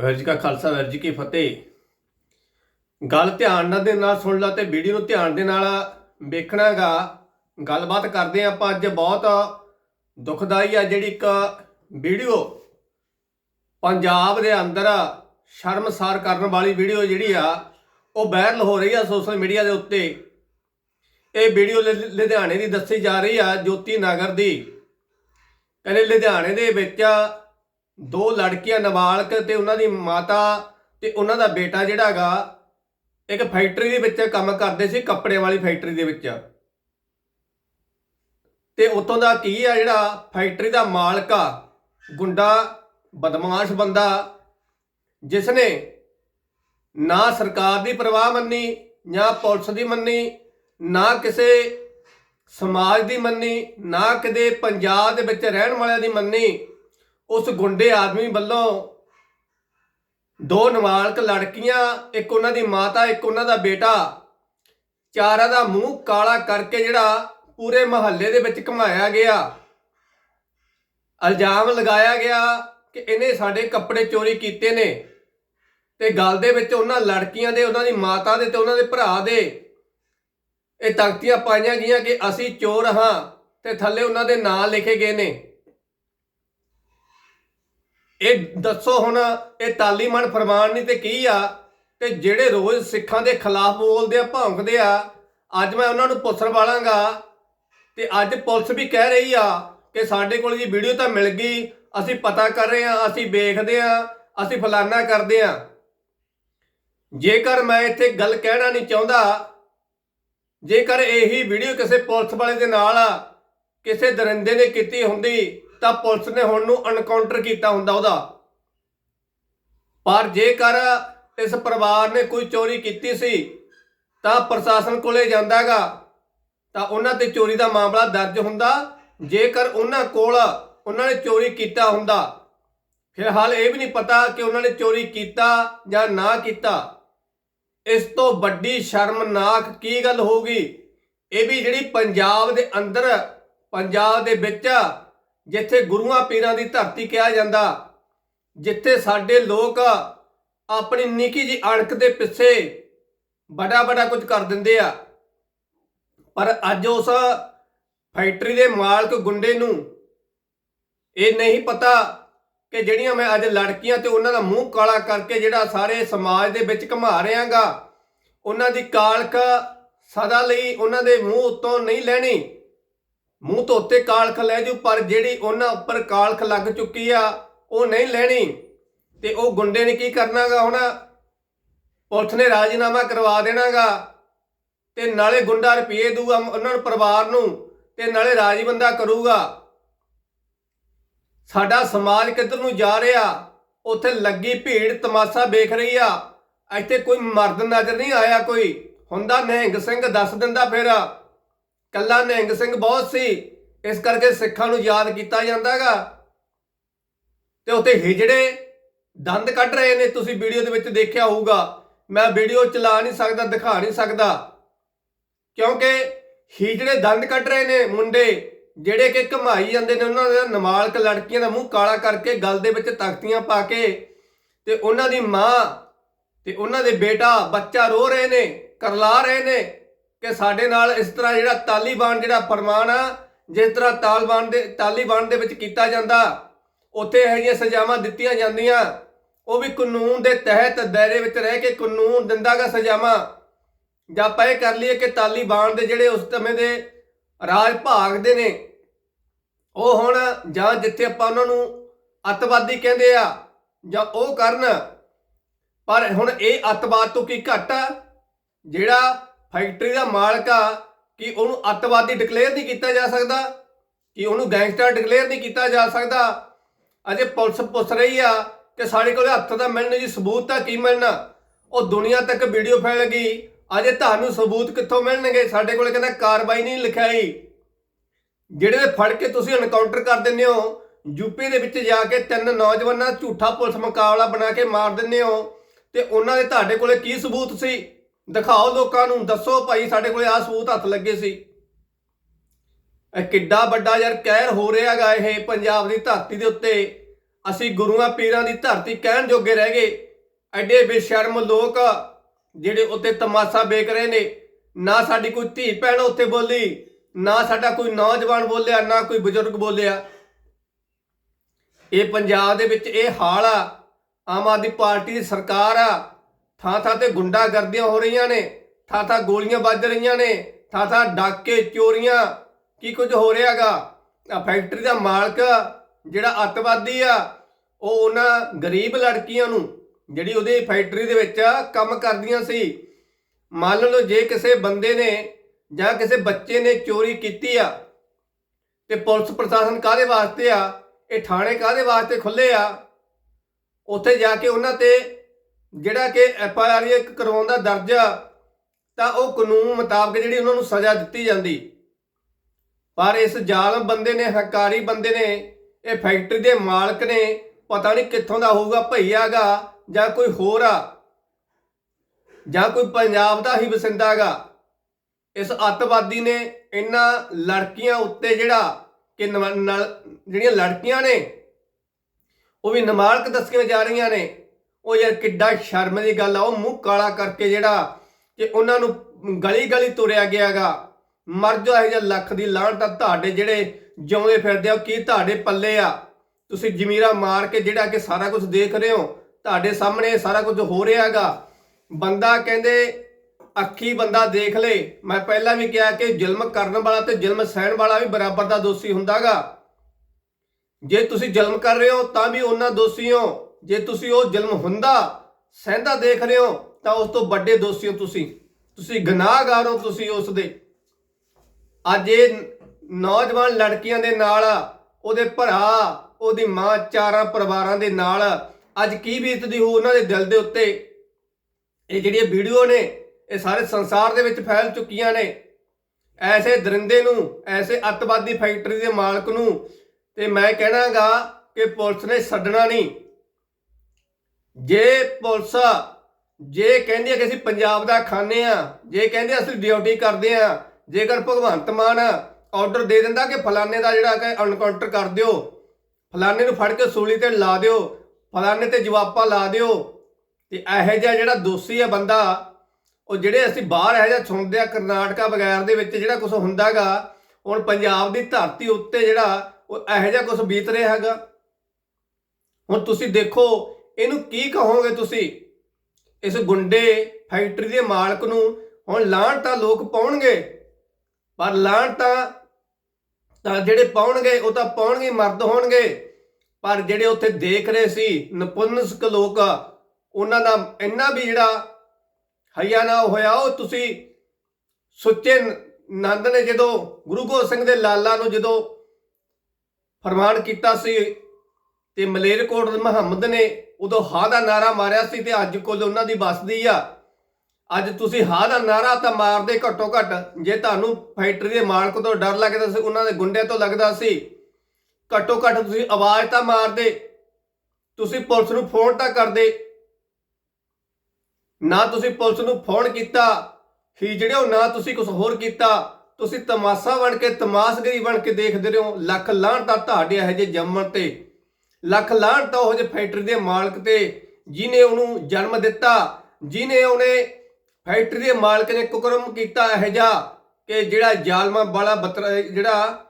ਵਾਹਿਗੁਰੂ ਜੀ ਕਾ ਖਾਲਸਾ ਵਾਹਿਗੁਰੂ ਜੀ ਕੀ ਫਤਿਹ। ਗੱਲ ਧਿਆਨ ਨਾਲ ਦੇ ਨਾਲ ਸੁਣ ਲਾ ਤੇ ਵੀਡੀਓ ਨੂੰ ਧਿਆਨ ਦੇ ਨਾਲ ਵੇਖਣਾਗਾ ਗੱਲਬਾਤ ਕਰਦੇ ਹਾਂ ਆਪਾਂ ਅੱਜ, ਬਹੁਤ ਦੁਖਦਾਈ ਆ ਜਿਹੜੀ ਇੱਕ ਵੀਡੀਓ। ਪੰਜਾਬ ਦੇ ਅੰਦਰ ਸ਼ਰਮਸਾਰ ਕਰਨ ਵਾਲੀ ਵੀਡੀਓ ਜਿਹੜੀ ਆ, ਉਹ ਵਾਇਰਲ ਹੋ ਰਹੀ ਆ ਸੋਸ਼ਲ ਮੀਡੀਆ ਦੇ ਉੱਤੇ। ਇਹ ਵੀਡੀਓ ਲੁਧਿਆਣੇ ਦੀ ਦੱਸੀ ਜਾ ਰਹੀ ਆ, ਜੋਤੀ ਨਗਰ ਦੀ। ਕਹਿੰਦੇ ਲੁਧਿਆਣੇ ਦੇ ਵਿੱਚ ਦੋ ਲੜਕੀਆਂ ਨਾਬਾਲਗ ਤੇ ਉਹਨਾਂ ਦੀ ਮਾਤਾ ਤੇ ਉਹਨਾਂ ਦਾ ਬੇਟਾ ਜਿਹੜਾ ਹੈਗਾ, ਇੱਕ ਫੈਕਟਰੀ ਦੇ ਵਿੱਚ ਕੰਮ ਕਰਦੇ ਸੀ, ਕੱਪੜੇ ਵਾਲੀ ਫੈਕਟਰੀ ਦੇ ਵਿੱਚ। ਤੇ ਉਤੋਂ ਦਾ ਕੀ ਆ ਜਿਹੜਾ ਫੈਕਟਰੀ ਦਾ ਮਾਲਕ ਆ, ਗੁੰਡਾ, ਬਦਮਾਸ਼ ਬੰਦਾ ਜਿਸ ਨੇ ਨਾ ਸਰਕਾਰ ਦੀ ਪਰਵਾਹ ਮੰਨੀ ਜਾਂ ਪੁਲਿਸ ਦੀ ਮੰਨੀ, ਨਾ ਕਿਸੇ ਸਮਾਜ ਦੀ ਮੰਨੀ, ਨਾ ਕਿਤੇ ਪੰਜਾਬ ਦੇ ਵਿੱਚ ਰਹਿਣ ਵਾਲਿਆਂ ਦੀ ਮੰਨੀ ਉਸ ਗੁੰਡੇ ਆਦਮੀ ਵੱਲੋਂ ਦੋ ਨਾਬਾਲਗ ਲੜਕੀਆਂ, ਇੱਕ ਉਹਨਾਂ ਦੀ ਮਾਤਾ, ਇੱਕ ਉਹਨਾਂ ਦਾ ਬੇਟਾ, ਚਾਰਾਂ ਦਾ ਮੂੰਹ ਕਾਲਾ ਕਰਕੇ ਜਿਹੜਾ ਪੂਰੇ ਮਹੱਲੇ ਦੇ ਵਿੱਚ ਘਮਾਇਆ ਗਿਆ। ਇਲਜ਼ਾਮ ਲਗਾਇਆ ਗਿਆ ਕਿ ਇਹਨੇ ਸਾਡੇ ਕੱਪੜੇ ਚੋਰੀ ਕੀਤੇ ਨੇ ਤੇ ਗੱਲ ਦੇ ਵਿੱਚ ਉਹਨਾਂ ਲੜਕੀਆਂ ਦੇ, ਉਹਨਾਂ ਦੀ ਮਾਤਾ ਦੇ ਤੇ ਉਹਨਾਂ ਦੇ ਭਰਾ ਦੇ ਇਹ ਤਖਤੀਆਂ ਪਾਈਆਂ ਗਈਆਂ ਕਿ ਅਸੀਂ ਚੋਰ ਹਾਂ ਤੇ ਥੱਲੇ ਉਹਨਾਂ ਦੇ ਨਾਂ ਲਿਖੇ ਗਏ ਨੇ। ਇਹ ਦੱਸੋ ਹੁਣ, ਇਹ ਤਾਲੀਮਾਨ ਫਰਮਾਨ ਨਹੀਂ ਤੇ ਕੀ ਆ? ਤੇ ਜਿਹੜੇ ਰੋਜ਼ ਸਿੱਖਾਂ ਦੇ ਖਿਲਾਫ ਬੋਲਦੇ ਆ, ਭੌਂਕਦੇ ਆ, ਅੱਜ ਮੈਂ ਉਹਨਾਂ ਨੂੰ ਪੁੱਛਣ ਵਾਲਾਂਗਾ। ਤੇ ਅੱਜ ਪੁਲਿਸ ਵੀ ਕਹਿ ਰਹੀ ਆ ਕਿ ਸਾਡੇ ਕੋਲ ਜੀ ਵੀਡੀਓ ਤਾਂ ਮਿਲ ਗਈ, ਅਸੀਂ ਪਤਾ ਕਰ ਰਹੇ ਆ, ਅਸੀਂ ਵੇਖਦੇ ਆ, ਅਸੀਂ ਫਲਾਨਾ ਕਰਦੇ ਆ। ਜੇਕਰ ਮੈਂ ਇੱਥੇ ਗੱਲ ਕਹਿਣਾ ਨਹੀਂ ਚਾਹੁੰਦਾ, ਜੇਕਰ ਇਹੀ ਵੀਡੀਓ ਕਿਸੇ ਪੁਲਿਸ ਵਾਲੇ ਦੇ ਨਾਲ ਕਿਸੇ ਦਰਿੰਦੇ ਨੇ ਕੀਤੀ ਹੁੰਦੀ ਤਾਂ ਪੁਲਿਸ ਨੇ ਹੁਣ ਨੂੰ ਐਨਕਾਊਂਟਰ ਕੀਤਾ ਹੁੰਦਾ ਉਹਦਾ। ਪਰ ਜੇਕਰ ਇਸ ਪਰਿਵਾਰ ਨੇ ਕੋਈ ਚੋਰੀ ਕੀਤੀ ਸੀ, ਤਾਂ ਪ੍ਰਸ਼ਾਸਨ ਕੋਲੇ ਜਾਂਦਾਗਾ ਤਾਂ ਉਹਨਾਂ ਤੇ ਚੋਰੀ ਦਾ ਮਾਮਲਾ ਦਰਜ ਹੁੰਦਾ। ਜੇਕਰ ਉਹਨਾਂ ਕੋਲ ਉਹਨਾਂ ਨੇ ਚੋਰੀ ਕੀਤਾ ਹੁੰਦਾ, ਫਿਲਹਾਲ ਇਹ ਵੀ ਨਹੀਂ ਪਤਾ ਕਿ ਉਹਨਾਂ ਨੇ ਚੋਰੀ ਕੀਤਾ ਜਾਂ ਨਾ ਕੀਤਾ। ਇਸ ਤੋਂ ਵੱਡੀ ਸ਼ਰਮਨਾਕ ਕੀ ਗੱਲ ਹੋਊਗੀ? ਇਹ ਵੀ ਜਿਹੜੀ ਪੰਜਾਬ ਦੇ ਅੰਦਰ, ਪੰਜਾਬ ਦੇ ਵਿੱਚ ਜਿੱਥੇ ਗੁਰੂਆਂ ਪੀਰਾਂ ਦੀ ਧਰਤੀ ਕਿਹਾ ਜਾਂਦਾ, ਜਿੱਥੇ ਸਾਡੇ ਲੋਕ ਆਪਣੀ ਨਿੱਕੀ ਜੀ ਅਣਖ ਦੇ ਪਿੱਛੇ ਬੜਾ ਬੜਾ ਕੁਝ ਕਰ ਦਿੰਦੇ ਆ। ਪਰ ਅੱਜ ਉਸ ਫੈਕਟਰੀ ਦੇ ਮਾਲਕ ਗੁੰਡੇ ਨੂੰ ਇਹ ਨਹੀਂ ਪਤਾ ਕਿ ਜਿਹੜੀਆਂ ਮੈਂ ਅੱਜ ਲੜਕੀਆਂ ਤੇ ਉਹਨਾਂ ਦਾ ਮੂੰਹ ਕਾਲਾ ਕਰਕੇ ਜਿਹੜਾ ਸਾਰੇ ਸਮਾਜ ਦੇ ਵਿੱਚ ਘਮਾ ਰਿਆਂਗਾ ਉਹਨਾਂ ਦੀ ਕਾਲਖ ਸਦਾ ਲਈ ਉਹਨਾਂ ਦੇ ਮੂੰਹ ਉੱਤੋਂ ਨਹੀਂ ਲੈਣੀ। ਮੂੰਹ ਤੋਂ ਉੱਤੇ ਕਾਲਖ ਲੈ ਜੂ, ਪਰ ਜਿਹੜੀ ਉਹਨਾਂ ਉੱਪਰ ਕਾਲਖ ਲੱਗ ਚੁੱਕੀ ਆ, ਉਹ ਨਹੀਂ ਲੈਣੀ। ਤੇ ਉਹ ਗੁੰਡੇ ਨੇ ਕੀ ਕਰਨਾਗਾ ਹੁਣ? ਪੁਲਿਸ ਨੇ ਰਾਜੀਨਾਮਾ ਕਰਵਾ ਦੇਣਾਗਾ। ਤੇ ਨਾਲੇ ਗੁੰਡਾ ਰੁਪਏ ਦੂਗਾ ਉਹਨਾਂ ਨੂੰ ਪਰਿਵਾਰ ਨੂੰ, ਤੇ ਨਾਲੇ ਰਾਜੀ ਬੰਦਾ ਕਰੂਗਾ। ਸਾਡਾ ਸਮਾਜ ਕਿੱਧਰ ਨੂੰ ਜਾ ਰਿਹਾ? ਉੱਥੇ ਲੱਗੀ ਭੀੜ, ਤਮਾਸ਼ਾ ਵੇਖ ਰਹੀ ਆ। ਇੱਥੇ ਕੋਈ ਮਰਦ ਨਜ਼ਰ ਨਹੀਂ ਆਇਆ ਕੋਈ। ਹੁੰਦਾ ਨਹਿੰਗ ਸਿੰਘ ਦੱਸ ਦਿੰਦਾ ਫਿਰ। ਕੱਲਾ ਨਿਹੰਗ ਸਿੰਘ ਬਹੁਤ ਸੀ। ਇਸ ਕਰਕੇ ਸਿੱਖਾਂ ਨੂੰ ਯਾਦ ਕੀਤਾ ਜਾਂਦਾਗਾ ਤੇ ਉੱਥੇ ਹਿਜੜੇ ਦੰਦ ਕੱਢ ਰਹੇ ਨੇ। ਤੁਸੀਂ ਵੀਡੀਓ ਦੇ ਵਿੱਚ ਦੇਖਿਆ ਹੋਊਗਾ। ਮੈਂ ਵੀਡੀਓ ਚਲਾ ਨਹੀਂ ਸਕਦਾ, ਦਿਖਾ ਨਹੀਂ ਸਕਦਾ। ਕਿਉਂਕਿ ਹਿਜੜੇ ਦੰਦ ਕੱਢ ਰਹੇ ਨੇ ਮੁੰਡੇ, ਜਿਹੜੇ ਕਿ ਘਮਾਈ ਜਾਂਦੇ ਨੇ ਉਹਨਾਂ ਦੇ ਨਮਾਲਕ ਲੜਕੀਆਂ ਦਾ ਮੂੰਹ ਕਾਲਾ ਕਰਕੇ ਗਲ ਦੇ ਵਿੱਚ ਤਖਤੀਆਂ ਪਾ ਕੇ ਤੇ ਉਹਨਾਂ ਦੀ ਮਾਂ ਤੇ ਉਹਨਾਂ ਦੇ ਬੇਟਾ ਬੱਚਾ ਰੋ ਰਹੇ ਨੇ, ਕਰਲਾ ਰਹੇ ਨੇ। ਕਿ ਸਾਡੇ ਨਾਲ ਇਸ ਤਰ੍ਹਾਂ ਜਿਹੜਾ ਤਾਲਿਬਾਨ, ਜਿਹੜਾ ਫਰਮਾਨ ਆ, ਜਿਸ ਤਰ੍ਹਾਂ ਤਾਲਿਬਾਨ ਦੇ ਤਾਲਿਬਾਨ ਦੇ ਵਿੱਚ ਕੀਤਾ ਜਾਂਦਾ, ਉੱਥੇ ਇਹ ਜਿਹੀਆਂ ਸਜ਼ਾਵਾਂ ਦਿੱਤੀਆਂ ਜਾਂਦੀਆਂ। ਉਹ ਵੀ ਕਾਨੂੰਨ ਦੇ ਤਹਿਤ ਦਾਇਰੇ ਵਿੱਚ ਰਹਿ ਕੇ ਕਾਨੂੰਨ ਦਿੰਦਾਗਾ ਸਜ਼ਾਵਾਂ। ਜਾਂ ਆਪਾਂ ਇਹ ਕਰ ਲਈਏ ਕਿ ਤਾਲਿਬਾਨ ਦੇ ਜਿਹੜੇ ਉਸ ਸਮੇਂ ਦੇ ਰਾਜ ਭਾਗ ਦੇ ਨੇ, ਉਹ ਹੁਣ ਜਾਂ ਜਿੱਥੇ ਆਪਾਂ ਉਹਨਾਂ ਨੂੰ ਅੱਤਵਾਦੀ ਕਹਿੰਦੇ ਆ, ਜਾਂ ਉਹ ਕਰਨ। ਪਰ ਹੁਣ ਇਹ ਅੱਤਵਾਦ ਤੋਂ ਕੀ ਘੱਟ ਆ? ਜਿਹੜਾ ਫੈਕਟਰੀ ਦਾ ਮਾਲਕ ਆ ਕਿ ਉਹਨੂੰ ਅੱਤਵਾਦੀ ਡਿਕਲੇਅਰ ਨਹੀਂ ਕੀਤਾ ਜਾ ਸਕਦਾ, ਕਿ ਉਹਨੂੰ ਗੈਂਗਸਟਰ ਡਿਕਲੇਅਰ ਨਹੀਂ ਕੀਤਾ ਜਾ ਸਕਦਾ। ਅਜੇ ਪੁਲਿਸ ਪੁੱਛ ਰਹੀ ਆ ਕਿ ਸਾਡੇ ਕੋਲ ਹੱਥ ਦਾ ਮਿਲਣ ਜੀ, ਸਬੂਤ ਤਾਂ ਕੀ ਮਿਲਣਾ? ਉਹ ਦੁਨੀਆ ਤੱਕ ਵੀਡੀਓ ਫੈਲ ਗਈ। ਅਜੇ ਤੁਹਾਨੂੰ ਸਬੂਤ ਕਿੱਥੋਂ ਮਿਲਣਗੇ? ਸਾਡੇ ਕੋਲ ਕਹਿੰਦਾ ਕਾਰਵਾਈ ਨਹੀਂ ਲਿਖਾਈ। ਜਿਹੜੇ ਫੜ ਕੇ ਤੁਸੀਂ ਐਨਕਾਊਂਟਰ ਕਰ ਦਿੰਦੇ ਹੋ ਯੂਪੀ ਦੇ ਵਿੱਚ ਜਾ ਕੇ ਤਿੰਨ ਨੌਜਵਾਨਾਂ ਝੂਠਾ ਪੁਲਿਸ ਮੁਕਾਬਲਾ ਬਣਾ ਕੇ ਮਾਰ ਦਿੰਦੇ ਹੋ, ਤੇ ਉਹਨਾਂ ਦੇ ਤੁਹਾਡੇ ਕੋਲੇ ਕੀ ਸਬੂਤ ਸੀ? ਦਿਖਾਓ ਲੋਕਾਂ ਨੂੰ, ਦੱਸੋ ਭਾਈ ਸਾਡੇ ਕੋਲੇ ਆਹ ਸਬੂਤ ਹੱਥ ਲੱਗੇ ਸੀ। ਇਹ ਕਿੱਡਾ ਵੱਡਾ ਯਾਰ ਕਹਿਰ ਹੋ ਰਿਹਾਗਾ ਇਹ ਪੰਜਾਬ ਦੀ ਧਰਤੀ ਦੇ ਉੱਤੇ। ਅਸੀਂ ਗੁਰੂਆਂ ਪੀਰਾਂ ਦੀ ਧਰਤੀ ਕਹਿਣ ਜੋਗੇ ਰਹਿ ਗਏ। ਐਡੇ ਬੇਸ਼ਰਮ ਲੋਕ ਜਿਹੜੇ ਉੱਤੇ ਤਮਾਸ਼ਾ ਵੇਖ ਰਹੇ ਨੇ, ਨਾ ਸਾਡੀ ਕੋਈ ਧੀ ਭੈਣ ਉੱਥੇ ਬੋਲੀ, ਨਾ ਸਾਡਾ ਕੋਈ ਨੌਜਵਾਨ ਬੋਲਿਆ, ਨਾ ਕੋਈ ਬਜ਼ੁਰਗ ਬੋਲਿਆ। ਇਹ ਪੰਜਾਬ ਦੇ ਵਿੱਚ ਇਹ ਹਾਲ ਆ। ਆਮ ਆਦਮੀ ਪਾਰਟੀ ਦੀ ਸਰਕਾਰ ਆ। ਥਾਂ ਥਾਂ ਤੇ ਗੁੰਡਾਗਰਦੀਆਂ ਹੋ ਰਹੀਆਂ ਨੇ ਥਾਂ ਥਾਂ ਗੋਲੀਆਂ ਵੱਜ ਰਹੀਆਂ ਨੇ ਥਾਂ ਥਾਂ ਡਾਕੇ, ਚੋਰੀਆਂ, ਕੀ ਕੁਝ ਹੋ ਰਿਹਾਗਾ ਆ ਫੈਕਟਰੀ ਦਾ ਮਾਲਕ ਜਿਹੜਾ ਅੱਤਵਾਦੀ ਆ, ਉਹ ਉਹਨਾਂ ਗਰੀਬ ਲੜਕੀਆਂ ਨੂੰ ਜਿਹੜੀ ਉਹਦੀ ਫੈਕਟਰੀ ਦੇ ਵਿੱਚ ਕੰਮ ਕਰਦੀਆਂ ਸੀ, ਮੰਨ ਲਓ ਜੇ ਕਿਸੇ ਬੰਦੇ ਨੇ ਜਾਂ ਕਿਸੇ ਬੱਚੇ ਨੇ ਚੋਰੀ ਕੀਤੀ ਆ, ਤੇ ਪੁਲਿਸ ਪ੍ਰਸ਼ਾਸਨ ਕਾਹਦੇ ਵਾਸਤੇ ਆ? ਇਹ ਥਾਣੇ ਕਾਹਦੇ ਵਾਸਤੇ ਖੁੱਲੇ ਆ? ਉੱਥੇ ਜਾ ਕੇ ਉਹਨਾਂ ਤੇ ਜਿਹੜਾ ਕਿ ਐਫ ਆਈ ਆਰ ਇੱਕ ਕਰਵਾਉਣ ਦਾ ਦਰਜਾ ਤਾਂ ਉਹ ਕਾਨੂੰਨ ਮੁਤਾਬਕ ਜਿਹੜੀ ਉਹਨਾਂ ਨੂੰ ਸਜ਼ਾ ਦਿੱਤੀ ਜਾਂਦੀ। ਪਰ ਇਸ ਜ਼ਾਲਮ ਬੰਦੇ ਨੇ, ਹਕਾਰੀ ਬੰਦੇ ਨੇ, ਇਹ ਫੈਕਟਰੀ ਦੇ ਮਾਲਕ ਨੇ, ਪਤਾ ਨਹੀਂ ਕਿੱਥੋਂ ਦਾ ਹੋਊਗਾ ਭਈਆਗਾ ਜਾਂ ਕੋਈ ਹੋਰ ਆ, ਜਾਂ ਕੋਈ ਪੰਜਾਬ ਦਾ ਹੀ ਵਸਿੰਦਾਗਾ ਇਸ ਅੱਤਵਾਦੀ ਨੇ ਇਹਨਾਂ ਲੜਕੀਆਂ ਉੱਤੇ ਜਿਹੜਾ ਕਿ ਨਵ- ਜਿਹੜੀਆਂ ਲੜਕੀਆਂ ਨੇ, ਉਹ ਵੀ ਨਮਾਲਕ ਦੱਸੀਆਂ ਜਾ ਰਹੀਆਂ ਨੇ ਉਹ ਯਾਰ ਕਿੱਡਾ ਸ਼ਰਮ ਦੀ ਗੱਲ ਆ, ਉਹ ਮੂੰਹ ਕਾਲਾ ਕਰਕੇ ਜਿਹੜਾ ਕਿ ਉਹਨਾਂ ਨੂੰ ਗਲੀ ਗਲੀ ਤੁਰਿਆ ਗਿਆਗਾ ਮਰ ਜਾ ਇਹ ਜਿਹਾ ਲੱਖ ਦੀ ਲਾਹਣ ਤਾਂ ਤੁਹਾਡੇ ਜਿਹੜੇ ਜਿਉਂਦੇ ਫਿਰਦੇ ਆ, ਉਹ ਕੀ ਤੁਹਾਡੇ ਪੱਲੇ ਆ? ਤੁਸੀਂ ਜ਼ਮੀਰਾ ਮਾਰ ਕੇ ਜਿਹੜਾ ਕਿ ਸਾਰਾ ਕੁਝ ਦੇਖ ਰਹੇ ਹੋ, ਤੁਹਾਡੇ ਸਾਹਮਣੇ ਸਾਰਾ ਕੁਝ ਹੋ ਰਿਹਾਗਾ ਬੰਦਾ ਕਹਿੰਦੇ, ਅੱਖੀ ਬੰਦਾ ਦੇਖ ਲੇ। ਮੈਂ ਪਹਿਲਾਂ ਵੀ ਕਿਹਾ ਕਿ ਜ਼ੁਲਮ ਕਰਨ ਵਾਲਾ ਤੇ ਜ਼ੁਲਮ ਸਹਿਣ ਵਾਲਾ ਵੀ ਬਰਾਬਰ ਦਾ ਦੋਸ਼ੀ ਹੁੰਦਾਗਾ ਜੇ ਤੁਸੀਂ ਜ਼ੁਲਮ ਕਰ ਰਹੇ ਹੋ ਤਾਂ ਵੀ ਉਹਨਾਂ ਦੋਸ਼ੀ ਹੋ। ਜੇ ਤੁਸੀਂ ਉਹ ਜ਼ੁਲਮ ਹੁੰਦਾ, ਸਹਿੰਦਾ ਦੇਖ ਰਹੇ ਹੋ, ਤਾਂ ਉਸ ਤੋਂ ਵੱਡੇ ਦੋਸ਼ੀ ਹੋ ਤੁਸੀਂ। ਤੁਸੀਂ ਗੁਨਾਹਗਾਰ ਹੋ ਤੁਸੀਂ ਉਸ ਦੇ। ਅੱਜ ਇਹ ਨੌਜਵਾਨ ਲੜਕੀਆਂ ਦੇ ਨਾਲ, ਉਹਦੇ ਭਰਾ, ਉਹਦੀ ਮਾਂ, ਚਾਰਾਂ ਪਰਿਵਾਰਾਂ ਦੇ ਨਾਲ ਅੱਜ ਕੀ ਬੀਤਦੀ ਹੋ ਉਹਨਾਂ ਦੇ ਦਿਲ ਦੇ ਉੱਤੇ? ਇਹ ਜਿਹੜੀਆਂ ਵੀਡੀਓ ਨੇ, ਇਹ ਸਾਰੇ ਸੰਸਾਰ ਦੇ ਵਿੱਚ ਫੈਲ ਚੁੱਕੀਆਂ ਨੇ। ਐਸੇ ਦਰਿੰਦੇ ਨੂੰ, ਐਸੇ ਅੱਤਵਾਦੀ ਫੈਕਟਰੀ ਦੇ ਮਾਲਕ ਨੂੰ ਤੇ ਮੈਂ ਕਹਿਣਾਗਾ ਕਿ ਪੁਲਿਸ ਨੇ ਛੱਡਣਾ ਨਹੀਂ। ਜੇ ਪੁਲਿਸ ਜੇ ਕਹਿੰਦੀ ਹੈ ਕਿ ਅਸੀਂ ਪੰਜਾਬ ਦਾ ਖਾਨੇ ਆ, ਜੇ ਕਹਿੰਦੇ ਅਸੀਂ ਡਿਊਟੀ ਕਰਦੇ ਆ, ਜੇਕਰ ਭਗਵੰਤ ਮਾਨ ਆਰਡਰ ਦੇ ਦਿੰਦਾ ਕਿ ਫਲਾਣੇ ਦਾ ਜਿਹੜਾ ਕਿ ਅਨਕਾਊਂਟਰ ਕਰ ਦਿਓ, ਫਲਾਣੇ ਨੂੰ ਫੜ ਕੇ ਸੂਲੀ ਤੇ ਲਾ ਦਿਓ, ਫਲਾਣੇ ਤੇ ਜਵਾਬਾ ਲਾ ਦਿਓ, ਤੇ ਇਹੋ ਜਿਹਾ ਜਿਹੜਾ ਦੋਸ਼ੀ ਆ ਬੰਦਾ, ਉਹ ਜਿਹੜੇ ਅਸੀਂ ਬਾਹਰ ਇਹੋ ਜਿਹਾ ਸੁਣਦੇ ਆ ਕਰਨਾਟਕਾ ਵਗੈਰਾ ਦੇ ਵਿੱਚ ਜਿਹੜਾ ਕੁਝ ਹੁੰਦਾਗਾ ਹੁਣ ਪੰਜਾਬ ਦੀ ਧਰਤੀ ਉੱਤੇ ਜਿਹੜਾ ਉਹ ਇਹੋ ਜਿਹਾ ਕੁਝ ਬੀਤ ਰਿਹਾ ਹੈਗਾ। ਹੁਣ ਤੁਸੀਂ ਦੇਖੋ ਇਹਨੂੰ ਕੀ ਕਹੋਗੇ ਤੁਸੀਂ? ਇਸ ਗੁੰਡੇ ਫੈਕਟਰੀ ਦੇ ਮਾਲਕ ਨੂੰ ਹੁਣ ਲਾਹਣ ਤਾਂ ਲੋਕ ਪਾਉਣਗੇ, ਪਰ ਲਾਹਣ ਤਾਂ ਤਾਂ ਜਿਹੜੇ ਪਾਉਣਗੇ ਉਹ ਤਾਂ ਪਾਉਣਗੇ ਮਰਦ ਹੋਣਗੇ। ਪਰ ਜਿਹੜੇ ਉੱਥੇ ਦੇਖ ਰਹੇ ਸੀ, ਨਪੁੰਸਕ ਲੋਕ, ਉਹਨਾਂ ਦਾ ਇੰਨਾ ਵੀ ਜਿਹੜਾ ਹਯਾ ਨਾ ਹੋਇਆ, ਉਹ ਤੁਸੀਂ ਸੁੱਚੇ ਨੰਦ ਨੇ ਜਦੋਂ ਗੁਰੂ ਗੋਬਿੰਦ ਸਿੰਘ ਦੇ ਲਾਲਾ ਨੂੰ ਜਦੋਂ ਫਰਮਾਨ ਕੀਤਾ ਸੀ ਤੇ ਮਲੇਰਕੋਟ ਦੇ ਮੁਹੰਮਦ ਨੇ ਉਦੋਂ ਹਾਂ ਦਾ ਨਾਰਾ ਮਾਰਿਆ ਸੀ ਤੇ ਅੱਜ ਕੋਲ ਉਹਨਾਂ ਦੀ ਬਸਦੀ ਆ। ਅੱਜ ਤੁਸੀਂ ਹਾਂ ਦਾ ਨਾਰਾ ਤਾਂ ਮਾਰਦੇ ਘੱਟੋ ਘੱਟ। ਜੇ ਤੁਹਾਨੂੰ ਫੈਕਟਰੀ ਦੇ ਮਾਲਕ ਤੋਂ ਡਰ ਲੱਗਦਾ ਸੀ, ਉਹਨਾਂ ਦੇ ਗੁੰਡਿਆਂ ਤੋਂ ਲੱਗਦਾ ਸੀ, ਘੱਟੋ ਘੱਟ ਤੁਸੀਂ ਆਵਾਜ਼ ਤਾਂ ਮਾਰਦੇ। ਤੁਸੀਂ ਪੁਲਿਸ ਨੂੰ ਫੋਨ ਤਾਂ ਕਰਦੇ। ਨਾ ਤੁਸੀਂ ਪੁਲਿਸ ਨੂੰ ਫੋਨ ਕੀਤਾ, ਹੀ ਜਿਹੜਿਓ ਨਾ ਤੁਸੀਂ ਕੁਝ ਹੋਰ ਕੀਤਾ। ਤੁਸੀਂ ਤਮਾਸ਼ਾ ਬਣ ਕੇ, ਤਮਾਸ਼ਗਰੀ ਬਣ ਕੇ ਦੇਖਦੇ ਰਹੋ। ਲੱਖ ਲਾਹਣ ਤਾਂ ਤੁਹਾਡੇ ਇਹੋ ਜਿਹੇ ਜੰਮਣ ਤੇ। ਲੱਖ ਲਾਹਣ ਤਾਂ ਉਹ ਜੇ ਫੈਕਟਰੀ ਦੇ ਮਾਲਕ ਤੇ ਜਿਨੇ ਉਹਨੂੰ ਜਨਮ ਦਿੱਤਾ ਜਿਨੇ ਉਹਨੇ ਫੈਕਟਰੀ ਦੇ ਮਾਲਕ ਨੇ ਕੁਕਰਮ ਕੀਤਾ ਇਹ ਜਿਹਾ ਕਿ ਜਿਹੜਾ ਜ਼ਾਲਮਾਂ ਵਾਲਾ ਬਤਰਾ, ਜਿਹੜਾ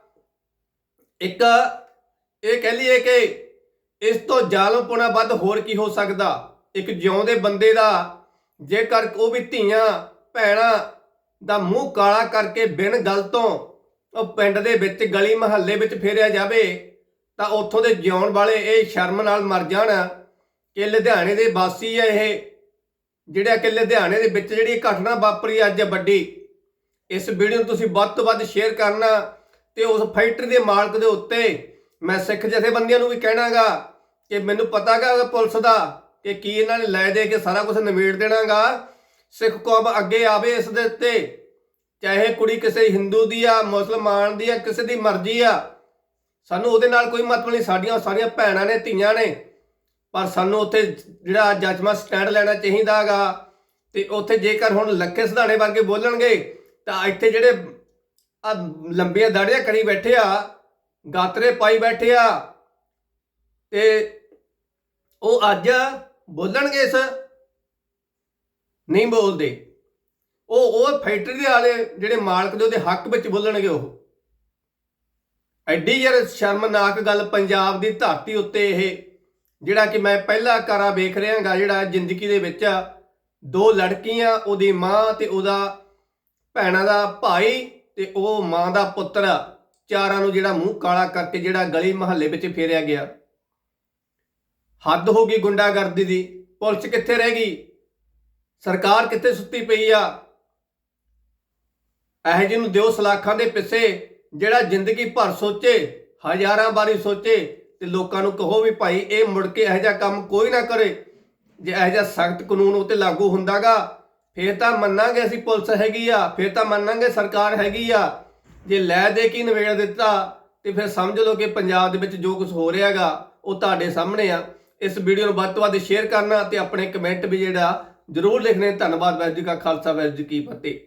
ਇੱਕ ਇਹ ਕਹਿ ਲਈਏ ਕਿ ਇਸ ਤੋਂ ਜ਼ਾਲਮਪੁਣਾ ਵੱਧ ਹੋਰ ਕੀ ਹੋ ਸਕਦਾ? ਇੱਕ ਜਿਉਂਦੇ ਬੰਦੇ ਦਾ ਜੇਕਰ ਉਹ ਵੀ ਧੀਆਂ, ਭੈਣਾਂ ਦਾ ਮੂੰਹ ਕਾਲਾ ਕਰਕੇ ਬਿਨ ਗੱਲ ਤੋਂ ਉਹ ਪਿੰਡ ਦੇ ਵਿੱਚ ਗਲੀ ਮਹੱਲੇ ਵਿੱਚ ਫੇਰਿਆ ਜਾਵੇ ਤਾਂ ਉੱਥੋਂ ਦੇ ਜਿਉਣ ਵਾਲੇ ਇਹ ਸ਼ਰਮ ਨਾਲ ਮਰ ਜਾਣ ਕਿ ਲੁਧਿਆਣੇ ਦੇ ਵਾਸੀ ਆ ਇਹ, ਜਿਹੜਾ ਕਿ ਲੁਧਿਆਣੇ ਦੇ ਵਿੱਚ ਜਿਹੜੀ ਘਟਨਾ ਵਾਪਰੀ ਅੱਜ ਵੱਡੀ। ਇਸ ਵੀਡੀਓ ਨੂੰ ਤੁਸੀਂ ਵੱਧ ਤੋਂ ਵੱਧ ਸ਼ੇਅਰ ਕਰਨਾ ਤੇ ਉਸ ਫੈਕਟਰੀ ਦੇ ਮਾਲਕ ਦੇ ਉੱਤੇ ਮੈਂ ਸਿੱਖ ਜਥੇਬੰਦੀਆਂ ਨੂੰ ਵੀ ਕਹਿਣਾਗਾ ਕਿ ਮੈਨੂੰ ਪਤਾਗਾ ਪੁਲਿਸ ਦਾ ਕਿ ਕੀ ਇਹਨਾਂ ਨੇ ਲੈ ਦੇ ਕੇ ਸਾਰਾ ਕੁਝ ਨਿਬੇੜ ਦੇਣਾਗਾ। ਸਿੱਖ ਕੌਮ ਅੱਗੇ ਆਵੇ ਇਸ ਦੇ ਉੱਤੇ, ਚਾਹੇ ਕੁੜੀ ਕਿਸੇ ਹਿੰਦੂ ਦੀ ਆ, ਮੁਸਲਮਾਨ ਦੀ ਆ, ਕਿਸੇ ਦੀ ਮਰਜ਼ੀ ਆ। ਸਾਨੂੰ ਉਹਦੇ ਨਾਲ ਕੋਈ ਮਤਲਬ ਨਹੀਂ, ਸਾਡੀਆਂ ਸਾਰੀਆਂ ਭੈਣਾਂ ਨੇ, ਧੀਆਂ ਨੇ, ਪਰ ਸਾਨੂੰ ਉੱਥੇ ਜਿਹੜਾ ਜੱਜਮੈਂਟ ਸਟੈਂਡ ਲੈਣਾ ਚਾਹੀਦਾਗਾ ਤੇ ਉੱਥੇ ਜੇਕਰ ਹੁਣ ਲੱਖੇ ਸਿਧਾਣੇ ਵਰਗੇ ਬੋਲਣਗੇ, ਤਾਂ ਇੱਥੇ ਜਿਹੜੇ ਆ ਲੰਬੀਆਂ ਦਾੜੀਆਂ ਕਰੀ ਬੈਠੇ ਆ, ਗਾਤਰੇ ਪਾਈ ਬੈਠੇ ਆ, ਤੇ ਉਹ ਅੱਜ ਬੋਲਣਗੇ ਇਸ ਨਹੀਂ ਬੋਲਦੇ। ਉਹ ਉਹ ਫੈਕਟਰੀ ਦੇ ਵਾਲੇ ਜਿਹੜੇ ਮਾਲਕ ਦੇ ਉਹਦੇ ਹੱਕ ਵਿੱਚ ਬੋਲਣਗੇ ਉਹ। ਐਡੀ ਯਾਰ ਸ਼ਰਮਨਾਕ ਗੱਲ ਪੰਜਾਬ ਦੀ ਧਰਤੀ ਉੱਤੇ ਇਹ, ਜਿਹੜਾ ਕਿ ਮੈਂ ਪਹਿਲਾ ਕਾਰਾ ਵੇਖ ਰਿਹਾਗਾ ਜਿਹੜਾ ਜ਼ਿੰਦਗੀ ਦੇ ਵਿੱਚ ਦੋ ਲੜਕੀਆਂ, ਉਹਦੀ ਮਾਂ ਤੇ ਉਹਦਾ ਭੈਣਾਂ ਦਾ ਭਾਈ ਤੇ ਉਹ ਮਾਂ ਦਾ ਪੁੱਤਰ ਚਾਰਾਂ ਨੂੰ ਜਿਹੜਾ ਮੂੰਹ ਕਾਲਾ ਕਰਕੇ ਜਿਹੜਾ ਗਲੀ ਮਹੱਲੇ ਵਿੱਚ ਫੇਰਿਆ ਗਿਆ। ਹੱਦ ਹੋ ਗਈ ਗੁੰਡਾਗਰਦੀ ਦੀ। ਪੁਲਿਸ ਕਿੱਥੇ ਰਹਿ ਗਈ? ਸਰਕਾਰ ਕਿੱਥੇ ਸੁੱਤੀ ਪਈ ਆ? ਇਹ ਜਿਹਨੂੰ ਦਿਓ ਸਲਾਖਾਂ ਦੇ ਪਿੱਛੇ। ਜਿਹੜਾ ਜ਼ਿੰਦਗੀ ਭਰ ਸੋਚੇ, ਹਜ਼ਾਰਾਂ ਵਾਰੀ ਸੋਚੇ ਤੇ ਲੋਕਾਂ ਨੂੰ ਕਹੋ ਵੀ ਭਾਈ ਇਹ ਮੁੜ ਕੇ ਇਹੋ ਜਿਹਾ ਕੰਮ ਕੋਈ ਨਾ ਕਰੇ। ਜੇ ਇਹੋ ਜਿਹਾ ਸਖਤ ਕਾਨੂੰਨ ਉਤੇ ਲਾਗੂ ਹੁੰਦਾਗਾ, ਫੇਰ ਤਾਂ ਮੰਨਾਂਗੇ ਅਸੀਂ ਪੁਲਿਸ ਹੈਗੀ ਆ, ਫੇਰ ਤਾਂ ਮੰਨਾਂਗੇ ਸਰਕਾਰ ਹੈਗੀ ਆ। ਜੇ ਲੈ ਦੇ ਕੀ ਨਵੇੜ ਦਿੱਤਾ, ਤੇ ਫਿਰ ਸਮਝ ਲਓ ਕਿ ਪੰਜਾਬ ਦੇ ਵਿੱਚ ਜੋ ਕੁਝ ਹੋ ਰਿਹਾਗਾ, ਉਹ ਤੁਹਾਡੇ ਸਾਹਮਣੇ ਆ। ਇਸ ਵੀਡੀਓ ਨੂੰ ਵੱਧ ਤੋਂ ਵੱਧ ਸ਼ੇਅਰ ਕਰਨਾ ਤੇ ਆਪਣੇ ਕਮੈਂਟ ਵੀ ਜਿਹੜਾ, ਜ਼ਰੂਰ ਲਿਖਣੇ। ਧੰਨਵਾਦ ਵੈਜ ਜੀ ਕਾ ਖਾਲਸਾ ਵੈਜ ਜੀ ਕੀ ਫਤਿਹ।